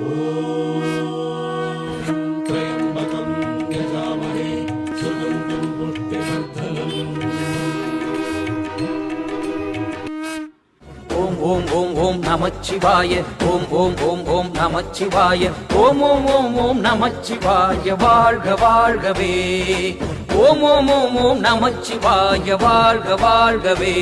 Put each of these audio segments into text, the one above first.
ஓம் ஓம் ஓம் நமச்சிவாய. ஓம் ஓம் ஓம் ஓம் நமச்சிவாய. ஓம் ஓம் ஓம் ஓம் நமச்சிவாய. வாழ்க வாழ்கவே. ஓம் ஓம் ஓம் ஓம் நமச்சிவாய. வாழ்க வாழ்கவே.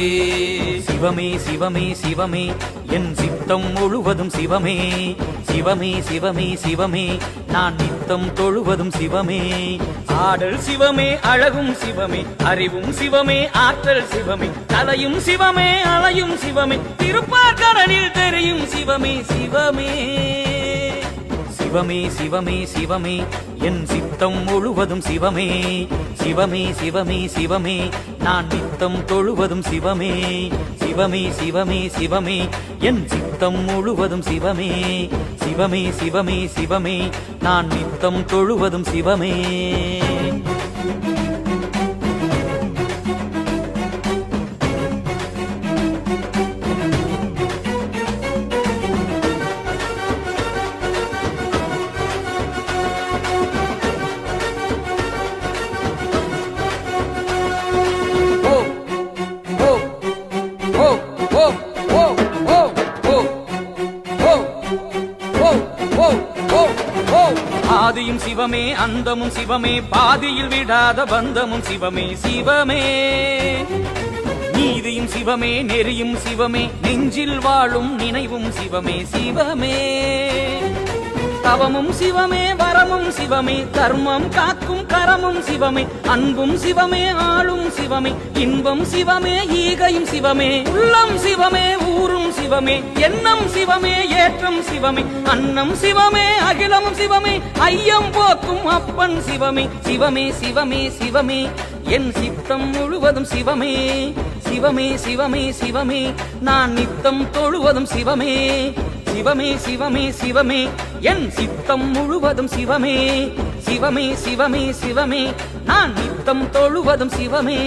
சிவமே சிவமே சிவமே. என் சித்தம் முழுவதும் சிவமே. சிவமே சிவமே சிவமே. நான் நித்தம் தொழுவதும் சிவமே. ஆடல் சிவமே அழகும் சிவமே. அறிவும் சிவமே ஆற்றல் சிவமே. தலையும் சிவமே அலையும் சிவமே. திருப்பார்கடலில் தெரியும் சிவமே சிவமே. சிவமே சிவமே சிவமே. என் சித்தம் முழுவதும் சிவமே. சிவமே சிவமே சிவமே. நான் நித்தம் தொழுவதும் சிவமே. சிவமே சிவமே சிவமே. என் சித்தம் முழுவதும் சிவமே. சிவமே சிவமே சிவமே. நான் நித்தம் தொழுவதும் சிவமே. சிவமே அந்தமும் சிவமே பாதியில் விடாத பந்தமும் சிவமே சிவமே. நீதியும் சிவமே நெறியும் சிவமே நெஞ்சில் வாழும் நினைவும் சிவமே சிவமே. தவமும் சிவமே வரமும் சிவமே தர்மம் காக்கும் கரமும் சிவமே அன்பும் சிவமே ஆளும் சிவமே இன்பம் சிவமே ஈகையும் சிவமே உள்ளம் சிவமே ஊரும் சிவமே எண்ணம் சிவமே ஏற்றம் சிவமே அன்னம் சிவமே அகிலம் சிவமே ஐயம் போக்கும் அப்பன் சிவமே சிவமே சிவமே சிவமே என் சித்தம் முழுவதும் சிவமே சிவமே சிவமே சிவமே நான் நித்தம் தொழுவதும் சிவமே சிவமே சிவமே சிவமே என் சித்தம் முழுவதும் சிவமே சிவமே சிவமே சிவமே நான் நித்தம் தொழுவதும் சிவமே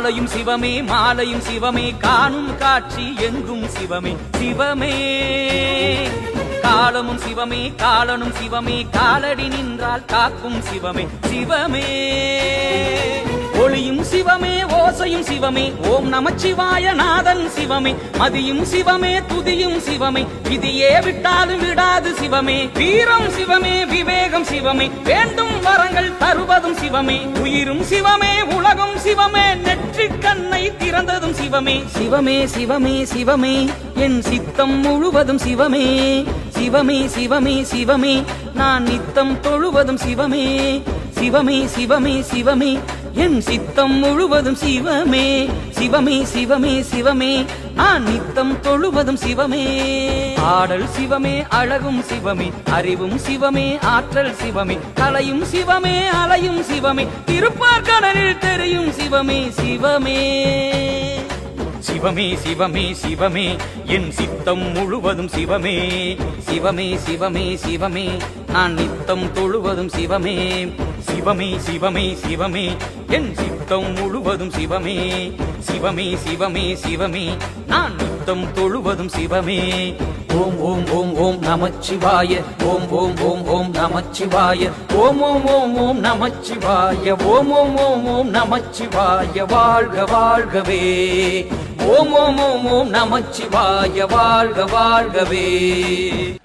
காலையும் சிவமே மாலையும் சிவமே காணும் காட்சி எங்கும் சிவமே. சிவமே காலமும் சிவமே காலனும் சிவமே காலடி நின்றால் காக்கும் சிவமே. சிவமே ஒளியும் சிவமே ஓசையும் சிவமே. ஓம் நமச்சிவாய நாதன் சிவமே. மதியும் சிவமே துதியும் சிவமே. விதியே விட்டாலும் விடாது சிவமே. வீரம் சிவமே விவேகம் சிவமே. வேண்டும் வரங்கள் தருவதும் சிவமே. உயிரும் சிவமே உலகம் சிவமே. பிறந்ததும் சிவமே சிவமே சிவமே சிவமே. என் சித்தம் முழுவதும் சிவமே. சிவமே சிவமே சிவமே. நான் நித்தம் தொழுவதும் சிவமே. சிவமே சிவமே சிவமே. என் சித்தம் முழுவதும் சிவமே. சிவமே சிவமே சிவமே. நான் நித்தம் தொழுவதும் சிவமே. ஆடல் சிவமே அழகும் சிவமே. அறிவும் சிவமே ஆற்றல் சிவமே. கலையும் சிவமே அலையும் சிவமே. திருப்பார்கடலில் தெரியும் சிவமே சிவமே. சிவமே சிவமே சிவமே. என் சித்தம் முழுவதும் சிவமே. சிவமே சிவமே சிவமே. நான் நித்தம் தொழுவதும் சிவமே. சிவமே சிவமே சிவமே. என் சித்தம் முழுவதும் சிவமே. சிவமே சிவமே சிவமே. நான் நித்தம் தொழுவதும் சிவமே. நமச்சிவாய. ஓம் ஓம் ஓம் ஓம் நமச்சிவாய. ஓம் ஓம் ஓம் ஓம் நமச்சிவாய. ஓம் ஓம் ஓம் ஓம் நமச்சிவாய. வாழ்க வாழ்கவே. ஓம் ஓம் ஓம் ஓம் நமச்சிவாய. வாழ்க வாழ்கவே.